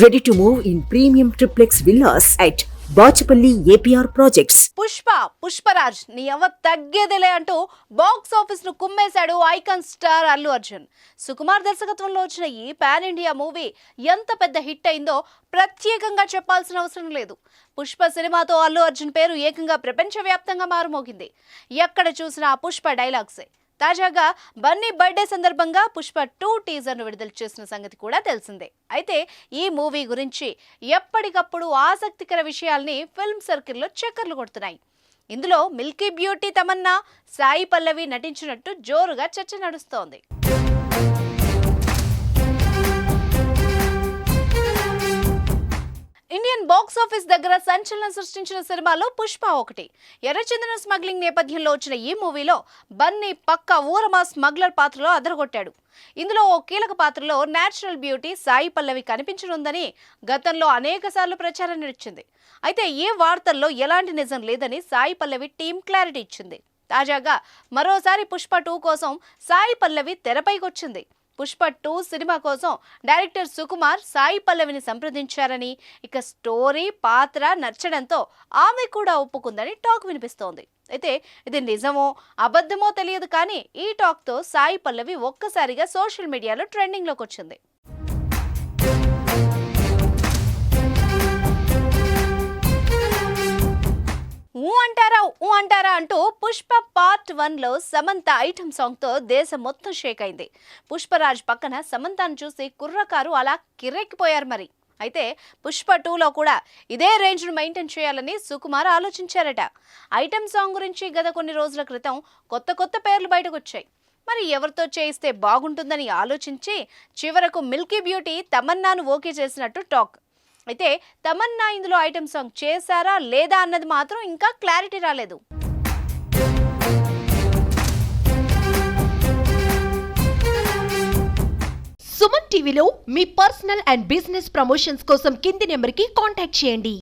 Ready to move in premium triplex villas at Bachupally APR projects Pushpa Pushparaj నీ ఎవ తగ్గేదిలే అంటూ box ఆఫీస్ను కుమ్మేశాడు ఐకాన్ స్టార్ అల్లు అర్జున్. సుకుమార్ దర్శకత్వంలో వచ్చిన ఈ పాన్ ఇండియా మూవీ ఎంత పెద్ద హిట్ అయిందో ప్రత్యేకంగా చెప్పాల్సిన అవసరం లేదు. పుష్ప సినిమాతో అల్లు అర్జున్ పేరు ఏకంగా ప్రపంచవ్యాప్తంగా మారుమోగింది. ఎక్కడ చూసినా పుష్ప డైలాగ్సే తాజాగా బన్నీ బర్త్డే సందర్భంగా పుష్ప టూ టీజర్ను విడుదల చేసిన సంగతి కూడా తెలిసిందే. అయితే ఈ మూవీ గురించి ఎప్పటికప్పుడు ఆసక్తికర విషయాల్ని ఫిల్మ్ సర్కిల్లో చక్కర్లు కొడుతున్నాయి. ఇందులో మిల్కీ బ్యూటీ తమన్నా సాయి పల్లవి నటించినట్టు జోరుగా చర్చ నడుస్తోంది. ఆఫీస్ దగ్గర సంచలనం సృష్టించిన సినిమాలో పుష్ప ఒకటి. ఎర్రచందనం స్మగ్లింగ్ నేపథ్యంలో వచ్చిన ఈ మూవీలో బన్నీ పక్క ఊరమా స్మగ్లర్ పాత్రలో అదరగొట్టాడు. ఇందులో ఓ కీలక పాత్రలో నేచురల్ బ్యూటీ సాయి పల్లవి కనిపించనుందని గతంలో అనేక సార్లు ప్రచారం నడిచింది. అయితే ఏ వార్తల్లో ఎలాంటి నిజం లేదని సాయి పల్లవి టీం క్లారిటీ ఇచ్చింది. తాజాగా మరోసారి పుష్ప టూ కోసం సాయి పల్లవి తెరపైకొచ్చింది. పుష్ప టూ సినిమా కోసం డైరెక్టర్ సుకుమార్ సాయి పల్లవిని సంప్రదించారని. ఇక స్టోరీ పాత్ర నచ్చడంతో ఆమె కూడా ఒప్పుకుందని టాక్ వినిపిస్తోంది. అయితే ఇది నిజమో అబద్ధమో తెలియదు కానీ ఈ టాక్తో సాయి పల్లవి ఒక్కసారిగా సోషల్ మీడియాలో ట్రెండింగ్లోకి వచ్చింది. ఊ అంటారా అంటూ పుష్ప పార్ట్ వన్లో సమంత ఐటమ్ సాంగ్తో దేశం మొత్తం షేక్ అయింది. పుష్పరాజ్ పక్కన సమంతను చూసి కుర్రకారు అలా కిర్రెక్కిపోయారు మరి. అయితే పుష్ప టూలో కూడా ఇదే రేంజ్ను మెయింటైన్ చేయాలని సుకుమార్ ఆలోచించారట. ఐటమ్ సాంగ్ గురించి గత కొన్ని రోజుల క్రితం కొత్త కొత్త పేర్లు బయటకు వచ్చాయి. మరి ఎవరితో చేయిస్తే బాగుంటుందని ఆలోచించి చివరకు మిల్కీ బ్యూటీ తమన్నాను ఓకే చేసినట్టు టాక్. అయితే తమన్నా ఇందులో ఐటమ్ సాంగ్ చేశారా లేదా అన్నది మాత్రం ఇంకా క్లారిటీ రాలేదు. సుమన్ టీవీలో మీ పర్సనల్ అండ్ బిజినెస్ ప్రమోషన్స్ కోసం కింది నెంబర్కి కాంటాక్ట్ చేయండి.